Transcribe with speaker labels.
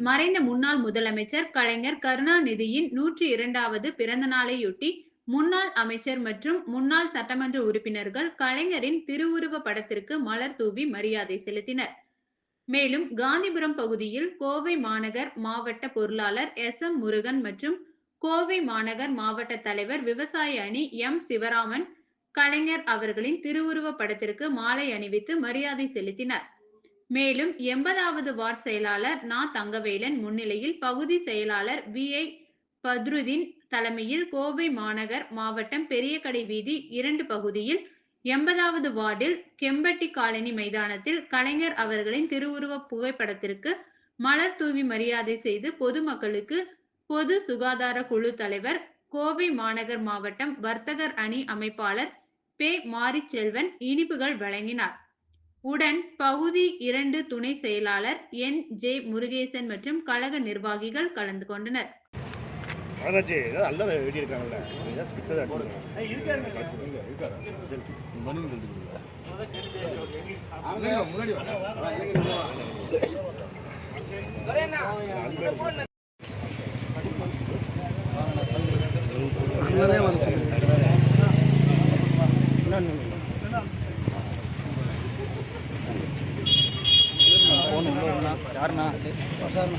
Speaker 1: மறைந்த முன்னாள் முதலமைச்சர் கலைஞர் கருணாநிதியின் நூற்றி இரண்டாவது பிறந்த நாளையொட்டி முன்னாள் அமைச்சர் மற்றும் முன்னாள் சட்டமன்ற உறுப்பினர்கள் கலைஞரின் திருவுருவ படத்திற்கு மலர் தூவி மரியாதை செலுத்தினர். மேலும் காந்திபுரம் பகுதியில் கோவை மாநகர் மாவட்ட பொருளாளர் எஸ். எம். முருகன் மற்றும் கோவை மாநகர் மாவட்ட தலைவர் விவசாய அணி எம். சிவராமன் கலைஞர் அவர்களின் திருவுருவ படத்திற்கு மாலை அணிவித்து மரியாதை செலுத்தினர். மேலும் எண்பதாவது வார்டு செயலாளர் நா தங்கவேலன் முன்னிலையில் பகுதி செயலாளர் வி. ஐ. பத்ருதீன் தலைமையில் கோவை மாநகர் மாவட்டம் பெரியகடை வீதி இரண்டு பகுதியில் எண்பதாவது வார்டில் கெம்பட்டி காலனி மைதானத்தில் கலைஞர் அவர்களின் திருவுருவ புகைப்படத்திற்கு மலர் தூவி மரியாதை செய்து பொதுமக்களுக்கு பொது சுகாதார குழு தலைவர் கோவை மாநகர் மாவட்டம் வர்த்தகர் அணி அமைப்பாளர் பே. மாரிச்செல்வன் இனிப்புகள் வழங்கினார். உடன் பகுதி இரண்டு துணை செயலாளர் என். ஜே. முருகேசன் மற்றும் கழக நிர்வாகிகள் கலந்து கொண்டனர்.
Speaker 2: அதாச்சு
Speaker 3: யாருண்ணா
Speaker 4: சார்